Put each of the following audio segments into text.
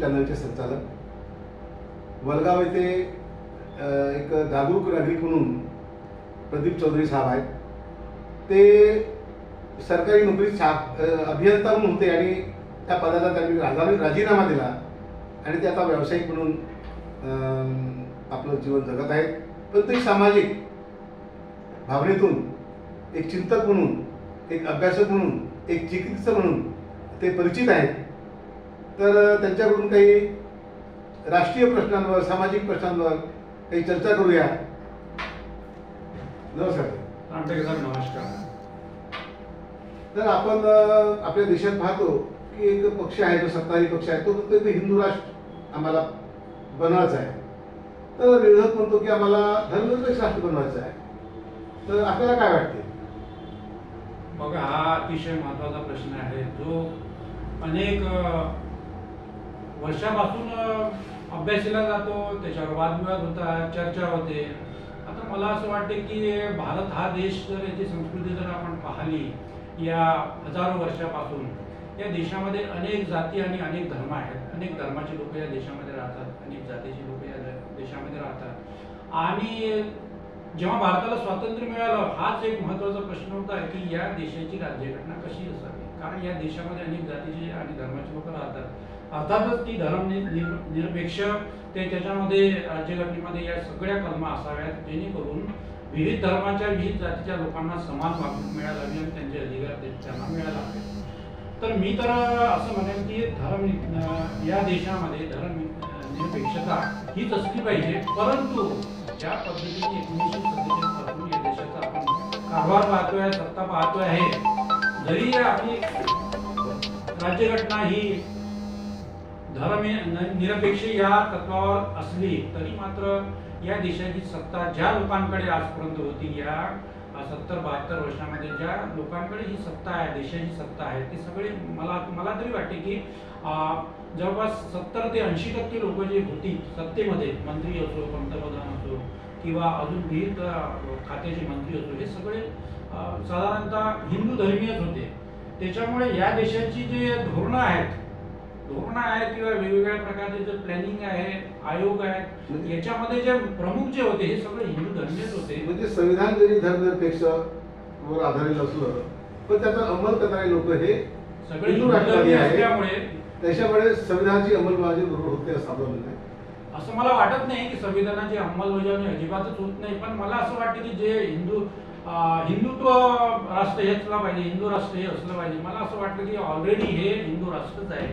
YouTube चॅनलचे संचालक. वलगाव येथे एक जागरूक नागरिक म्हणून प्रदीप चौधरी साहेब आहेत. ते सरकारी नोकरीत छाप अभियंता म्हणून होते आणि त्या पदाचा त्यांनी राजा राजीनामा दिला आणि ते आता व्यावसायिक म्हणून आपलं जीवन जगत आहेत. पण ते सामाजिक भावनेतून एक चिंतक म्हणून एक अभ्यासक म्हणून एक चिकित्सक म्हणून ते परिचित आहेत. तर त्यांच्याकडून काही राष्ट्रीय प्रश्नांवर सामाजिक प्रश्नांवर काही चर्चा करूया. नमस्कार. सर नमस्कार. तर आपण आपल्या देशात पाहतो की एक पक्ष आहे जो सत्ताधारी पक्ष आहे तो म्हणतो की हिंदू राष्ट्र आम्हाला बनवायचा आहे. तर विरोधक म्हणतो की आम्हाला धर्मनिरपेक्ष राष्ट्र बनवायचं आहे. तर आपल्याला काय वाटते? बघा हा अतिशय महत्त्वाचा प्रश्न आहे. जो अनेक वर्षापासून अभ्यासीला जातो त्याच्यावर वादविवाद होतात चर्चा होते. आता मला असं वाटते की भारत हा देश जर याची संस्कृती जर आपण पाहिली या हजारो वर्षापासून या देशामध्ये अनेक जाती आणि अनेक धर्म आहेत. अनेक धर्माचे लोक या देशामध्ये राहतात अनेक जातीचे लोक या देशामध्ये राहतात. आणि जेव्हा भारताला स्वातंत्र्य मिळालं हाच एक महत्त्वाचा प्रश्न होता की या देशाची राज्यघटना कशी असावी? कारण या देशामध्ये अनेक जातीचे आणि धर्माचे लोक राहतात. अर्थातच ती धर्म निरपेक्ष ते त्याच्यामध्ये राज्यघटनेमध्ये या सगळ्या कलमा असाव्यात जेणेकरून विविध धर्माच्या विविध जातीच्या लोकांना समान वागणूक मिळायला हवी आणि त्यांचे अधिकार त्यांना मिळायला हवे. तर मी तर असं म्हणेन की धर्म या देशामध्ये धर्म निरपेक्षता हीच असली पाहिजे. परंतु ज्या पद्धतीने एकोणीसशे सत्तेचाळीसपासून या देशाचा आपण कारभार पाहतोय सत्ता पाहतोय आहे जरी आपली राज्यघटना ही धर्म निरपेक्ष या तत्वावर असली तरी मात्र या देशाची सत्ता ज्या लोकांकडे आजपर्यंत होती या सत्तर बहात्तर वर्षामध्ये ज्या लोकांकडे ही सत्ता आहे देशाची सत्ता आहे ते सगळे मला मला तरी वाटते की अं, जवळपास सत्तर ते ऐंशी टक्के लोक जे होती सत्तेमध्ये मंत्री असो पंतप्रधान असो किंवा अजून विविध खात्याचे मंत्री असो हे सगळे साधारणतः हिंदू धर्मीयच होते. त्याच्यामुळे या देशाची जे धोरणं आहेत धोरणं आहेत किंवा वेगवेगळ्या प्रकारचे जे प्लॅनिंग आहे आयोग आहेत याच्यामध्ये जे प्रमुख जे होते हे सगळे हिंदू धर्मीयच होते. म्हणजे संविधान जरी धर्मनिरपेक्ष वर आधारित असलं पण त्याचा अंमल करणारे लोक हे सगळे हिंदू राष्ट्रवादी आहे. असल्यामुळे त्याच्यामुळे संविधानाची अंमलबजावणी बरोबर होते असं आपलं म्हणणं आहे. असं मला वाटत नाही की संविधानाची अंमलबजावणी अजिबातच होत नाही पण मला असं वाटतं की जे हिंदू हिंदुत्व राष्ट्र हे असलं पाहिजे हिंदू राष्ट्र हे असलं पाहिजे. मला असं वाटतं की ऑलरेडी हे हिंदू राष्ट्रच आहे.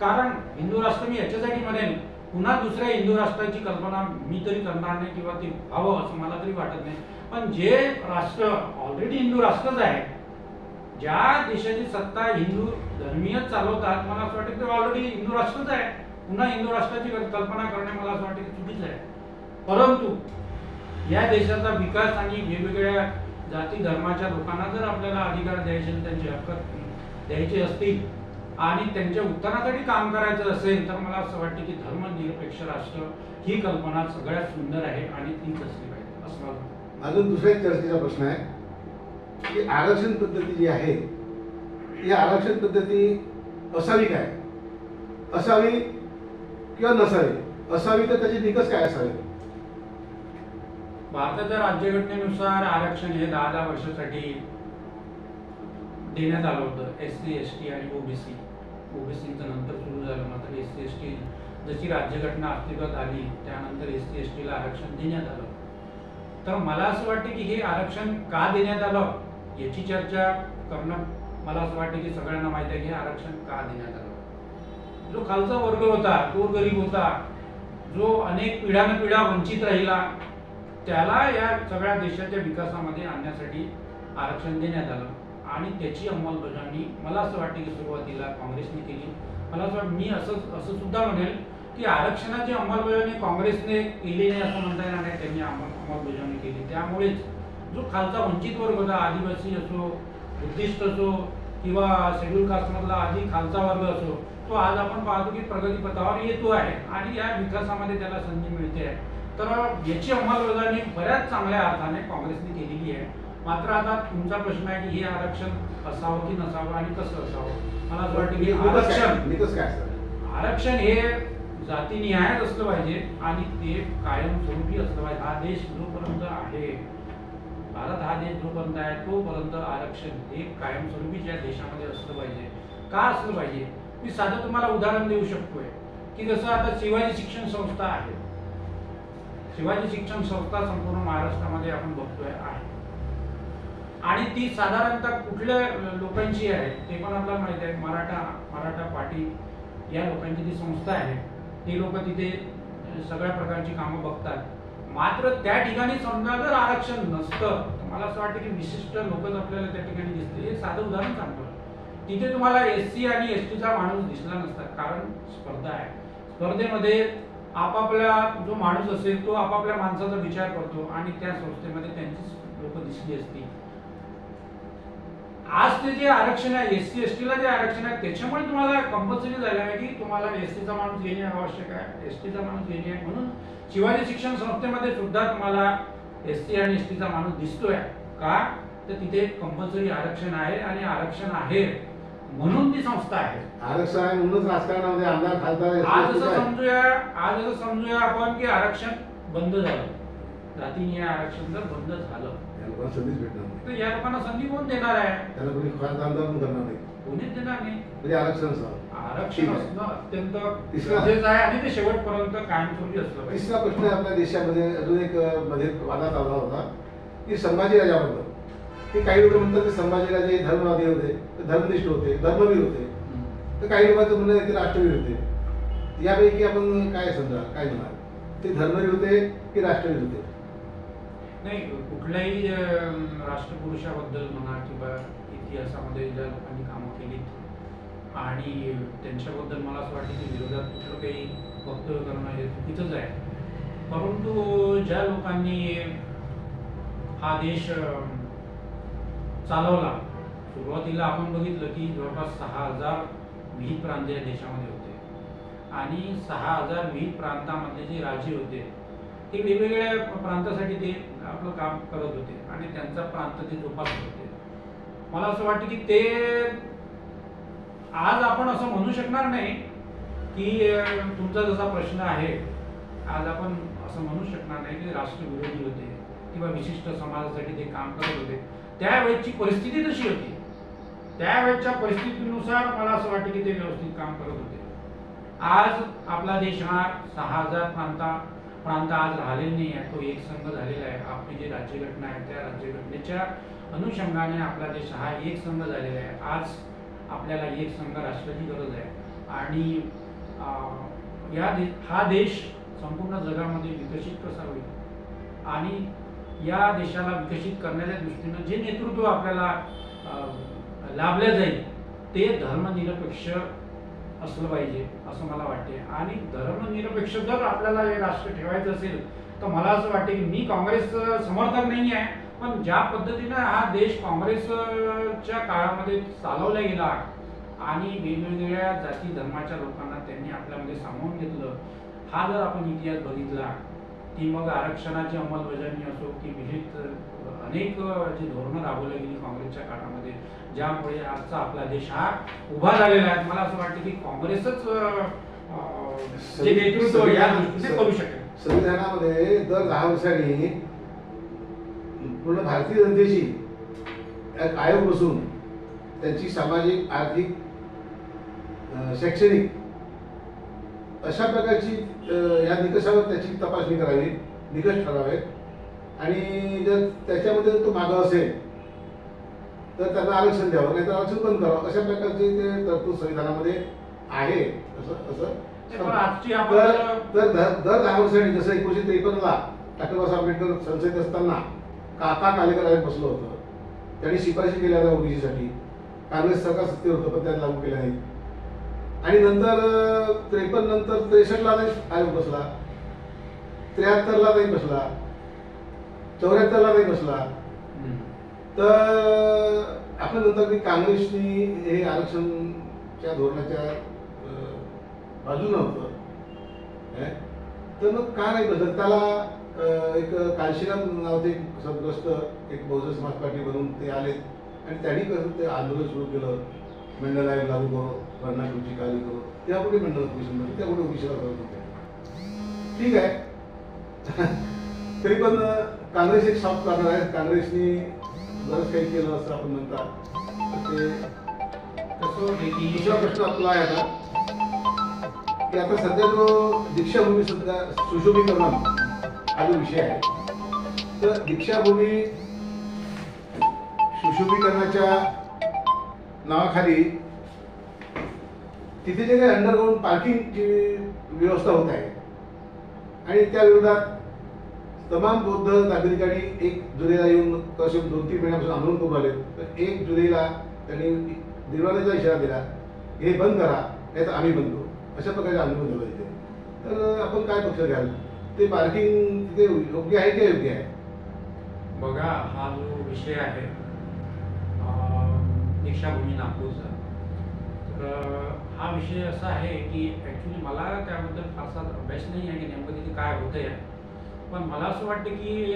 कारण हिंदू राष्ट्र मी याच्यासाठी म्हणेन पुन्हा दुसऱ्या हिंदू राष्ट्राची कल्पना मी तरी करणार नाही किंवा ते व्हावं असं मला तरी वाटत नाही. पण जे राष्ट्र ऑलरेडी हिंदू राष्ट्रच आहे ज्या देशाची सत्ता हिंदू धर्मीयच चालवतात मला असं वाटतं ते ऑलरेडी हिंदू राष्ट्रच आहे. पुन्हा हिंदू राष्ट्राची कल्पना करणे मला असं वाटतं की चुकीचं आहे. परंतु या देशाचा विकास आणि वेगवेगळ्या जाती धर्माच्या लोकांना जर आपल्याला अधिकार द्यायचे त्यांचे हक्क द्यायचे असतील आणि त्यांच्या उत्तरासाठी काम करायचं असेल तर मला असं वाटतं की धर्मनिरपेक्ष राष्ट्र ही कल्पना सगळ्यात सुंदर आहे आणि तीच असली पाहिजे. असं मला अजून दुसऱ्या चर्चेचा प्रश्न आहे की आरक्षण पद्धती जी आहे ही आरक्षण पद्धती असावी काय? असावी किंवा नसावी? असावी तर त्याचे निकष काय असावे? भारताच्या राज्यघटनेनुसार आरक्षण हे दहा दहा वर्षासाठी देण्यात आलं होतं. एस सी एस टी आणि ओबीसी. ओबीसीचं नंतर सुरू झालं. मात्र एस सी एस टी जशी राज्यघटना अस्तित्वात आली त्यानंतर एस सी एस टीला आरक्षण देण्यात आलं. तर मला असं वाटतं की हे आरक्षण का देण्यात आलं याची चर्चा करणं मला असं वाटतं की सगळ्यांना माहिती आहे की हे आरक्षण का देण्यात आलं. जो खालचा वर्ग होता तो गरीब होता जो अनेक पिढ्यानं पिढ्या वंचित राहिला त्याला या सगळ्या देशाच्या विकासामध्ये आणण्यासाठी आरक्षण देण्यात आलं. आणि त्याची अंमलबजावणी मला असं वाटतं की सुरुवातीला काँग्रेसने केली. मला असं वाटतं मी असं असं सुद्धा म्हणेल की आरक्षणाची अंमलबजावणी काँग्रेसने केली नाही असं म्हणता येणार नाही. त्यांनी अंमल अंमलबजावणी केली. त्यामुळेच जो खालचा वंचित वर्ग होता आदिवासी असो बुद्धिस्ट असो किंवा शेड्यूल कास्टमधला आधी खालचा वर्ग असो तो आज आपण पाहतो की प्रगतीपथावर येतो आहे. आणि या विकासामध्ये त्याला संधी मिळते आहे. तर याची अंमलबजावणी बऱ्याच चांगल्या अर्थाने काँग्रेसने केलेली आहे. मात्र आता तुमचा प्रश्न आहे की हे आरक्षण असावं की नसावं आणि कसं असावं? मला असं वाटतं की आरक्षण आरक्षण हे जातीनिहायच असलं पाहिजे आणि ते कायमस्वरूपी असलं पाहिजे. हा देश जोपर्यंत आहे भारत हा देश जोपर्यंत आहे तोपर्यंत आरक्षण हे कायमस्वरूपी या देशामध्ये असलं पाहिजे. का असलं पाहिजे? मी साधं तुम्हाला उदाहरण देऊ शकतोय की जसं आता शिवाजी शिक्षण संस्था आहे. शिवाजी शिक्षण संस्था संपूर्ण महाराष्ट्रामध्ये आपण बघतोय आहे. आणि ती साधारणतः कुठल्या लोकांची आहे ते पण आपल्याला माहिती आहे. मराठा मराठा पाटील या लोकांची ती संस्था आहे ती लोक तिथे सगळ्या प्रकारची कामं बघतात. मात्र त्या ठिकाणी समजा जर आरक्षण नसतं तर मला असं वाटतं की विशिष्ट लोकच आपल्याला त्या ठिकाणी दिसते हे साधं उदाहरण सांगतो. तिथे तुम्हाला एस सी आणि एस टीचा माणूस दिसला नसता कारण स्पर्धा आहे. स्पर्धेमध्ये आपापल्या जो माणूस असेल तो आपापल्या माणसाचा विचार करतो आणि त्या संस्थेमध्ये त्यांची लोक दिसली असती. आज ते जे आरक्षण आहे एस सी एस टीला जे आरक्षण आहे त्याच्यामुळे तुम्हाला कंपल्सरी झालं आहे की तुम्हाला एस टीचा माणूस घेणे आवश्यक आहे एस टीचा माणूस घेणे आहे. म्हणून शिवाजी शिक्षण संस्थेमध्ये सुद्धा तुम्हाला एस सी आणि एस टीचा माणूस दिसतोय. का? तर तिथे कंपल्सरी आरक्षण आहे आणि आरक्षण आहे. म्हणून ती संस्था आहे. आरक्षण आहे म्हणूनच राजकारणामध्ये आमदार खासदार आज असं. समजूया आज असं समजूया आपण की आरक्षण बंद झालं. जातीय आरक्षण जर बंद झालं या लोकांना संधीच भेटणार नाही. तर या लोकांना संधी कोण देणार आहे? त्यांना कोणी खासदार आमदार पण करणार नाही. कोणीच देणार नाही. म्हणजे आरक्षण आरक्षण आहे. असणं अत्यंत तिसरा- गरजेचं आहे आणि ते शेवटपर्यंत कायमस्वरूपी असलं पाहिजे. तिसरा प्रश्न आपल्या देशामध्ये अजून एक अं, मध्ये वादात आला होता की संभाजी राजाबद्दल ते काही लोक म्हणतात की संभाजीला जे धर्मवादी होते ते धर्मनिष्ठ होते धर्मवीर होते. तर काही लोकांचं म्हणणं आहे ते राष्ट्रवीर होते. यापैकी आपण काय समजा काय म्हणाल? ते धर्मवीर होते की राष्ट्रवीर होते? नाही कुठल्याही राष्ट्रपुरुषाबद्दल म्हणा किंवा इतिहासामध्ये ज्या लोकांनी कामं केलीत आणि त्यांच्याबद्दल मला असं वाटतं की विरोधात कुठलं काही वक्तव्य करणं हे चुकीचंच आहे. परंतु ज्या लोकांनी हा देश चालवला. सुरुवातीला आपण बघितलं की जवळपास सहा हजार विहित प्रांत या देशामध्ये होते. आणि सहा हजार विहित प्रांतामधले जे राजे होते ते वेगवेगळ्या प्रांतासाठी ते आपलं काम करत होते आणि त्यांचा प्रांत ते जोपासत होते. मला असं वाटतं की ते आज आपण असं म्हणू शकणार नाही की तुमचा जसा प्रश्न आहे आज आपण असं म्हणू शकणार नाही की राष्ट्रविरोधी होते किंवा विशिष्ट समाजासाठी ते काम करत होते. त्यावेळेची परिस्थिती तशी होती. त्यावेळच्या परिस्थितीनुसार मला असं वाटतं की ते व्यवस्थित काम करत होते. आज आपला देश हा सहा हजार प्रांता प्रांत आज राहिलेला नाही आहे. तो एक संघ झालेला आहे. आपली जी राज्यघटना आहे त्या राज्यघटनेच्या अनुषंगाने आपला देश हा एक संघ झालेला आहे. आज आपल्याला एक संघ राष्ट्राची गरज आहे. आणि या दे हा देश संपूर्ण जगामध्ये विकसित कसा होईल? आणि या देशाला विकसित करण्याच्या दृष्टीनं जे नेतृत्व आपल्याला लाभले लाभलं जाईल ते धर्मनिरपेक्ष असलं पाहिजे असं मला वाटते आणि धर्मनिरपेक्ष जर आपल्याला हे राष्ट्र ठेवायचं असेल तर मला असं वाटते की मी काँग्रेस समर्थक नाही आहे पण ज्या पद्धतीनं हा देश काँग्रेसच्या काळामध्ये चालवला गेला आणि वेगवेगळ्या जाती धर्माच्या लोकांना त्यांनी आपल्यामध्ये सामावून घेतलं हा जर आपण इतिहास बघितला की मग आरक्षणाची अंमलबजावणी असो की विविध अनेक जी धोरणं राबवली गेली काँग्रेसच्या काळामध्ये ज्यामुळे आजचा आपला देश हा उभा झालेला आहे. मला असं वाटतं की काँग्रेसच जे नेतृत्व या दृष्टीने करू शकेल. संविधानामध्ये दर दहा वर्षांनी पूर्ण भारतीय जनतेची एक आयोग बसून त्यांची सामाजिक आर्थिक शैक्षणिक अशा प्रकारची या निकषावर त्याची तपासणी करावी निकष ठरावे आणि जर त्याच्यामध्ये तो मागं असेल तर त्यांना आरक्षण द्यावं नाही तर आरक्षण बंद करावं. अशा प्रकारचे ते तरतूद संविधानामध्ये आहे असं असं. तर दर दहा वर्षांनी जसं एकोणीशे त्रेपन्नला डॉक्टर बाबासाहेब आंबेडकर संसदेत असताना काका कालेकर आयोग बसलं होतं त्यांनी शिफारशी केल्या होत्या ओबीसीसाठी. काँग्रेस सरकार सत्तेवर होतं पण त्यांनी लागू केल्या नाही आणि नंतर त्रेपन्न नंतर त्रेसष्टला नाही आयोग बसला. त्र्याहत्तरला नाही बसला. चौऱ्याहत्तरला नाही बसला. तर आपण नंतर की काँग्रेसनी हे आरक्षणच्या धोरणाच्या अं, बाजूनं होतं? तर मग का नाही बसत? त्याला एक कालशीराम नावाचे एक सदग्रस्त एक बहुजन समाज पार्टी बनवून ते आले. आणि त्यांनी कसं ते आंदोलन सुरू केलं? मंडळ आयोग लागू करो तुमची काली करो. त्यापुढे मंडळ कमिशनमध्ये त्यापुढे ओबीसीला करत होते ठीक आहे. तरी पण काँग्रेस एक सॉफ्ट करणार आहे. काँग्रेसनी बरंच काही केलं असं आपण म्हणतात. ते कसं दुसरा प्रश्न आपला आहे आता. की आता सध्या जो दीक्षाभूमी सध्या सुशोभीकरण हा जो विषय आहे तर दीक्षाभूमी सुशोभीकरणाच्या नावाखाली तिथे जे काही अंडरग्राऊंड पार्किंगची व्यवस्था होत आहे. आणि त्या विरोधात तमाम बौद्ध नागरिकांनी एक जुलैला येऊन कसे दोन तीन महिन्यापासून आंदोलन करून आले तर एक जुलैला त्यांनी निर्वाणाचा इशारा दिला हे बंद करा नाही तर आम्ही बंद करू. अशा प्रकारे आंदोलन झालं तिथे तर आपण काय पक्ष घ्याल? ते पार्किंग तिथे योग्य आहे की योग्य आहे? बघा हा जो विषय आहे दीक्षाभूमी नागपूरचा तर हा विषय असा आहे की ॲक्च्युली मला त्याबद्दल फारसा अभ्यास नाही आहे की नेमकं तिथे काय होतं आहे पण मला असं वाटतं की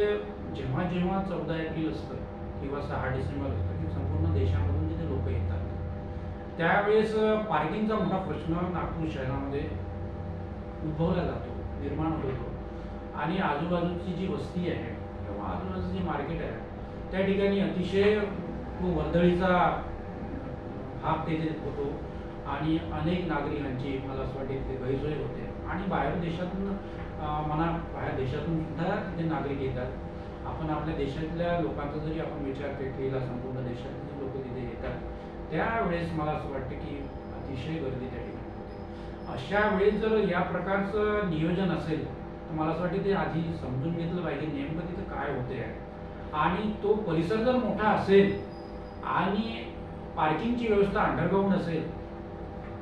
जेव्हा जेव्हा चौदा एप्रिल असतं किंवा सहा डिसेंबर असतं की संपूर्ण देशामधून तिथे लोक येतात. त्यावेळेस पार्किंगचा मोठा प्रश्न नागपूर शहरामध्ये उद्भवला जातो निर्माण होतो आणि आजूबाजूची जी वस्ती आहे किंवा आजूबाजूचं जे मार्केट आहे त्या ठिकाणी अतिशय तो वर्दळीचा भाग तेथे होतो. आणि अनेक नागरिकांची मला असं वाटते ते गैरसोय होते. आणि बाहेर देशातून म्हणा बाहेर देशातून सुद्धा तिथे नागरिक येतात. आपण आपल्या देशातल्या लोकांचा जरी आपण विचार केला संपूर्ण देशातले लोक तिथे येतात त्यावेळेस मला असं वाटतं की अतिशय गर्दी त्या ठिकाणी होते. अशा वेळेस जर या प्रकारचं नियोजन असेल तर मला असं वाटतं ते आधी समजून घेतलं पाहिजे नेमकं तिथं काय होते आहे आणि तो परिसर जर मोठा असेल आणि पार्किंगची व्यवस्था अंडरग्राऊंड असेल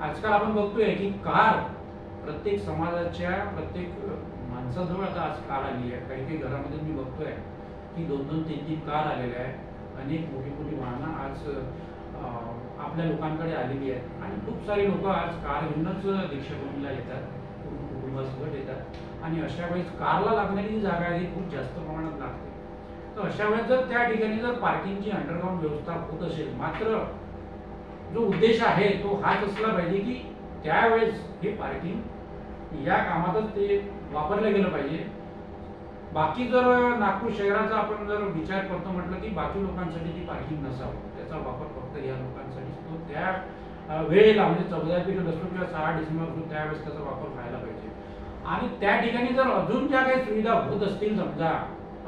आजकाल आपण बघतोय की कार प्रत्येक समाजाच्या प्रत्येक माणसाजवळ आता आज कार आली आहे. काही काही घरामध्ये मी बघतोय की दोन दोन तीन तीन कार आलेल्या आहेत. अनेक मोठी मोठी वाहनं आज आपल्या लोकांकडे आलेली आहेत. आणि खूप सारे लोक आज कार घेऊनच दीक्षाभूमीला येतात. पूर्ण कुटुंबासोबत येतात. आणि अशा वेळेस कारला लागणारी जी जागा आहे ती खूप जास्त प्रमाणात लागते. तर अशा वेळेस जर त्या ठिकाणी जर पार्किंगची अंडरग्राऊंड व्यवस्था होत असेल मात्र जो उद्देश आहे तो हाच असला पाहिजे की त्यावेळेस हे पार्किंग या कामातच ते वापरलं गेलं पाहिजे. बाकी जर नागपूर शहराचा आपण जर विचार करतो म्हटलं की बाकी लोकांसाठी ती पार्किंग नसावं. त्याचा वापर फक्त या लोकांसाठी. तो त्या वेळेला म्हणजे चौदा एप्रिल असतो किंवा सहा डिसेंबर असतो त्यावेळेस त्याचा वापर व्हायला पाहिजे. आणि त्या ठिकाणी जर अजून ज्या काही सुविधा होत असतील समजा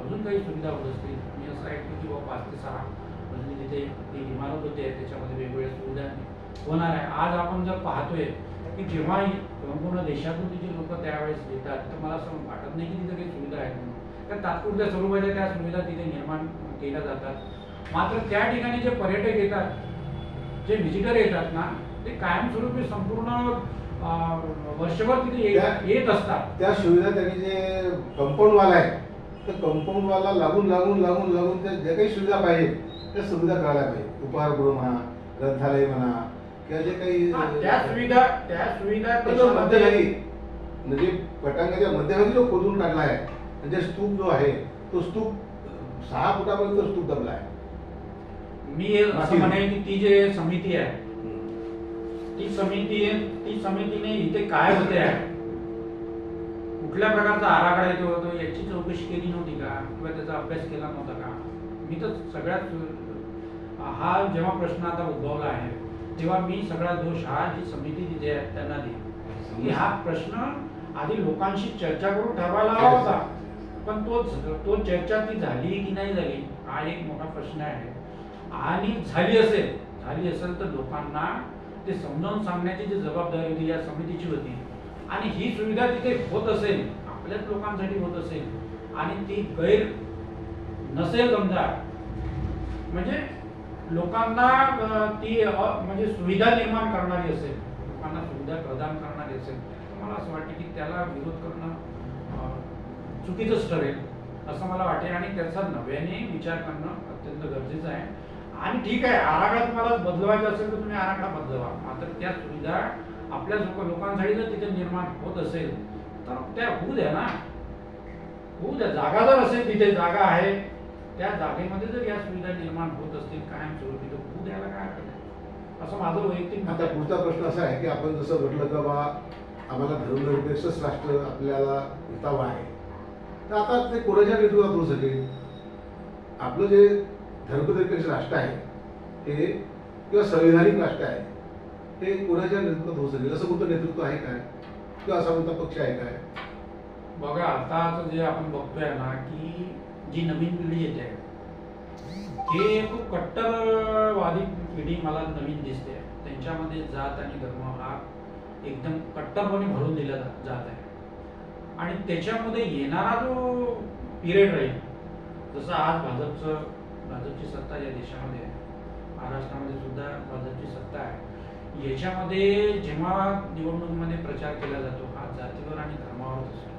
अजून काही सुविधा होत असतील मी असं ऐकतो की बाबा पाच ते सहा तिथे ती इमारत होते त्याच्यामध्ये वेगवेगळ्या सुविधा होणार आहे. आज आपण जर पाहतोय की जेव्हा ही संपूर्ण देशातून तिथे लोक त्यावेळेस येतात तर मला असं वाटत नाही की तिथे काही सुविधा आहेत म्हणून. त्या तात्पुरत्या स्वरूपाच्या त्या सुविधा तिथे निर्माण केल्या जातात. मात्र त्या ठिकाणी जे पर्यटक येतात जे व्हिजिटर येतात ना ते कायमस्वरूपी संपूर्ण वर्षभर तिथे येत असतात. त्या सुविधा त्यांनी जे कंपाऊंड वाला आहे तर कंपाऊंड वाला लागून लागून लागून लागून त्या ज्या काही सुविधा पाहिजे त्या सुविधा करायला पाहिजे. उपहारगृह म्हणा ग्रंथालय म्हणा किंवा जे काही हा, त्या सुविधा त्या सुविधा मध्यभागी म्हणजे पटांगाच्या मध्यभागी जो खोदून काढला आहे म्हणजे स्तूप जो आहे तो स्तूप सहा फुटापर्यंत स्तूप दबला आहे. मी असं. म्हणेन की ती जे समिती आहे ती समिती ती समितीने इथे काय होते आहे? कुठल्या प्रकारचा आराखडा येतो होतो? याची चौकशी केली नव्हती का? किंवा त्याचा अभ्यास केला नव्हता का? मी तर सगळ्यात हा जेव्हा प्रश्न आता उद्भवला आहे तेव्हा मी सगळा दोष हा जी समिती तिथे आहे त्यांना देईन की हा प्रश्न आधी लोकांशी चर्चा करून ठरवायला हवा होता. पण तो तो चर्चा ती झाली की नाही झाली हा एक मोठा प्रश्न आहे. आणि झाली असेल झाली असेल तर लोकांना ते समजावून सांगण्याची जी जबाबदारी होती या समितीची होती आणि ही सुविधा तिथे होत असेल आपल्याच लोकांसाठी होत असेल आणि ती गैर नसेल समजा म्हणजे लोकांना ती म्हणजे सुविधा निर्माण करणारी असेल लोकांना सुविधा प्रदान करणारी असेल तर मला असं वाटते की त्याला विरोध करणं चुकीचंच ठरेल असं मला वाटेल. आणि त्याचा नव्याने विचार करणं अत्यंत गरजेचं आहे. आणि ठीक आहे आराखडा तुम्हाला बदलवायचा असेल तर तुम्ही आराखडा बदलवा. मात्र त्या सुविधा आपल्या लोक लोकांसाठी जर तिथे निर्माण होत असेल तर त्या होऊ द्या ना. होऊ द्या. जागा जर असेल तिथे जागा आहे. त्या जागेमध्ये जर या सुविधा निर्माण होत असतील कायमस्वरूपी तर होऊ द्यायला काय हरकत आहे? असं माझं वैयक्तिक आता पुढचा प्रश्न असा आहे की आपण जसं म्हटलं का बा आम्हाला धर्मनिरपेक्षच राष्ट्र आपल्याला हितावं आहे. तर आता ते कोणाच्या नेतृत्वात होऊ शकेल? आपलं जे धर्मनिरपेक्ष राष्ट्र आहे हे किंवा संविधानिक राष्ट्र आहे ते कोणाच्या नेतृत्वात होऊ शकेल? असं कोणतं नेतृत्व आहे काय? किंवा असा कोणता पक्ष आहे काय? बघा आताच जे आपण बघतोय ना की जी नवीन पिढी येते. हे खूप कट्टरवादी पिढी मला नवीन दिसते. त्यांच्यामध्ये जात आणि धर्म हा एकदम कट्टरपणे भरून दिला जात आहे. आणि त्याच्यामध्ये येणारा जो पिरियड राहील जसं आज भाजपचं भाजपची सत्ता या देशामध्ये आहे. महाराष्ट्रामध्ये सुद्धा भाजपची सत्ता आहे. याच्यामध्ये जेव्हा निवडणुकीमध्ये प्रचार केला जातो हा जातीवर आणि धर्मावर असतो.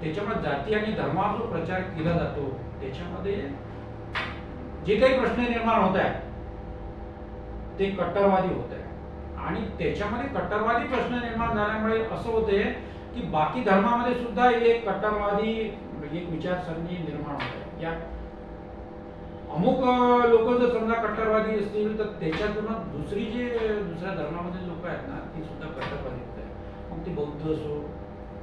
त्याच्यामुळे जाती आणि धर्मावर जो प्रचार केला जातो त्याच्यामध्ये जे काही प्रश्न निर्माण होत आहे ते कट्टरवादी होत आहे आणि त्याच्यामध्ये कट्टरवादी प्रश्न निर्माण झाल्यामुळे असं होते की बाकी धर्मामध्ये सुद्धा एक कट्टरवादी एक विचारसरणी निर्माण होत आहे. या अमुक लोक जर समजा कट्टरवादी असतील तर त्याच्यातून दुसरी जे दुसऱ्या धर्मामध्ये लोक आहेत ना ती सुद्धा कट्टरवादी होत आहे मग ते बौद्ध असो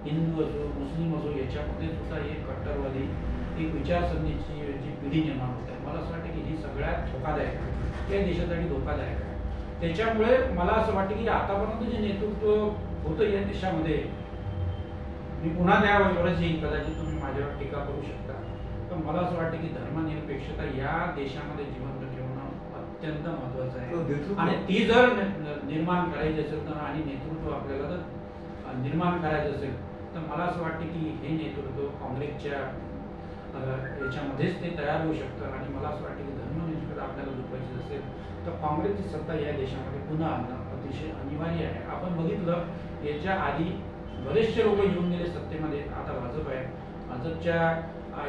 हिंदू असो मुस्लिम असो याच्यामध्ये सुद्धा एक कट्टरवादी एक विचारसरणीची जी पिढी निर्माण होत आहे. मला असं वाटतं की ही सगळ्यात धोकादायक आहे. या देशासाठी धोकादायक आहे. त्याच्यामुळे मला असं वाटतं की आतापर्यंत जे नेतृत्व होतं या देशामध्ये मी पुन्हा त्यावरच येईल कदाचित तुम्ही माझ्यावर टीका करू शकता. पण मला असं वाटतं की धर्मनिरपेक्षता या देशामध्ये जिवंत ठेवणं अत्यंत महत्वाचं आहे. नेतृत्व- आणि ती जर निर्माण करायची असेल तर आणि नेतृत्व आपल्याला जर निर्माण करायचं असेल तर मला असं वाटतं की हे नेतृत्व काँग्रेसच्या याच्यामध्येच ते तयार होऊ शकतं. आणि मला असं वाटतं की धर्मनिरपेक्षता आपल्याला लुपायची असेल तर काँग्रेसची सत्ता या देशामध्ये पुन्हा आणणं अतिशय अनिवार्य आहे. आपण बघितलं याच्या आधी बरेचसे लोक येऊन गेले सत्तेमध्ये. आता भाजप आहे. भाजपच्या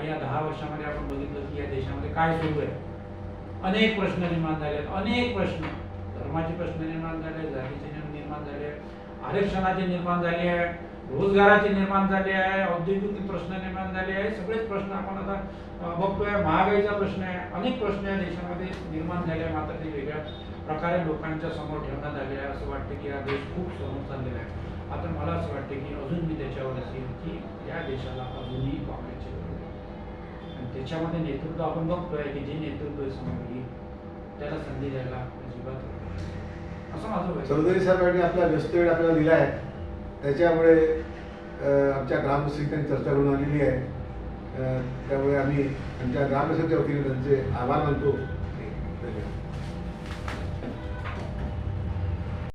या दहा वर्षामध्ये आपण बघितलं की या देशामध्ये काय सुरू आहे. अनेक प्रश्न निर्माण झाले आहेत, अनेक प्रश्न. धर्माचे प्रश्न निर्माण झाले जातीचे निर्माण झाले आरक्षणाचे निर्माण झाले आहे रोजगाराचे निर्माण झाले आहे औद्योगिक प्रश्न निर्माण झाले आहे. सगळेच प्रश्न आपण आता बघतोय. महागाईचा प्रश्न आहे. अनेक प्रश्न या देशामध्ये निर्माण झाले आहे मात्र ते वेगळ्या प्रकारे लोकांच्या समोर ठेवण्यात आले आहे. असं वाटतं की हा देश खूप समोर चाललेला आहे. आता मला असं वाटतं की अजून मी त्याच्यावर असेल की या देशाला अजूनही काँग्रेसची आणि त्याच्यामध्ये नेतृत्व आपण बघतोय की जे नेतृत्व समोर येईल त्याला संधी द्यायला अजिबात असं माझं वैयक्तिक साहेबांनी आपला व्यस्त वेळ आपल्याला दिला आहे. त्याच्यामुळे आमच्या ग्रामसेवकांनी त्यांनी चर्चा करून आलेली आहे. त्यामुळे आम्ही आमच्या ग्रामसेवकच्या वतीने त्यांचे आभार मानतो.